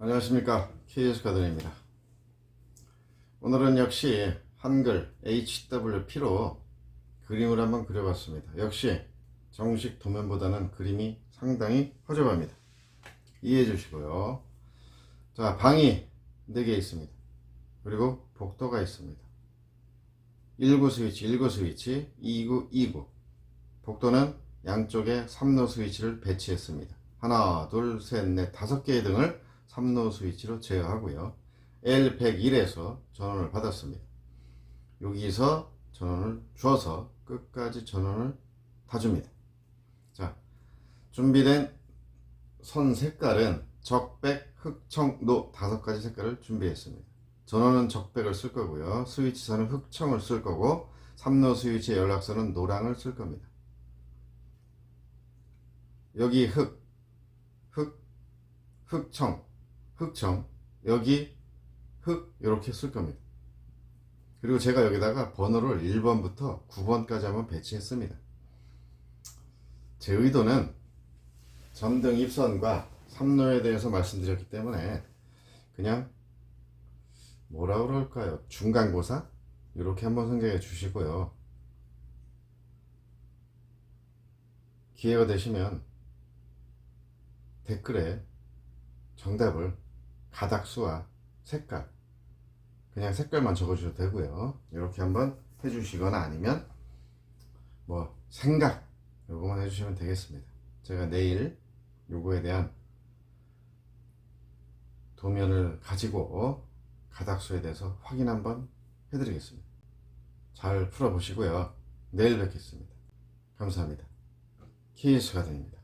안녕하십니까. KS 가든입니다. 오늘은 역시 한글 HWP로 그림을 한번 그려봤습니다. 역시 정식 도면보다는 그림이 상당히 허접합니다. 이해해 주시고요. 자 방이 4개 있습니다. 그리고 복도가 있습니다. 19 스위치 19 스위치 29 29 복도는 양쪽에 3로 스위치를 배치했습니다. 하나 둘셋넷 다섯 개의 등을 3로 스위치로 제어하고요. L101에서 전원을 받았습니다. 여기서 전원을 줘서 끝까지 전원을 다 줍니다. 자, 준비된 선 색깔은 적백, 흑청, 노 다섯 가지 색깔을 준비했습니다. 전원은 적백을 쓸 거고요. 스위치선은 흑청을 쓸 거고 3로 스위치 연락선은 노랑을 쓸 겁니다. 여기 흑, 흑, 흑청, 흑청 여기 흑 이렇게 쓸 겁니다. 그리고 제가 여기다가 번호를 1번부터 9번까지 한번 배치했습니다. 제 의도는 전등 입선과 3로에 대해서 말씀드렸기 때문에 그냥 뭐라 그럴까요? 중간고사? 이렇게 한번 생각해 주시고요. 기회가 되시면 댓글에 정답을 가닥수와 색깔. 그냥 색깔만 적어주셔도 되고요. 이렇게 한번 해주시거나 아니면 뭐 생각 요거만 해주시면 되겠습니다. 제가 내일 요거에 대한 도면을 가지고 가닥수에 대해서 확인 한번 해드리겠습니다. 잘 풀어보시고요. 내일 뵙겠습니다. 감사합니다. 키스 가든입니다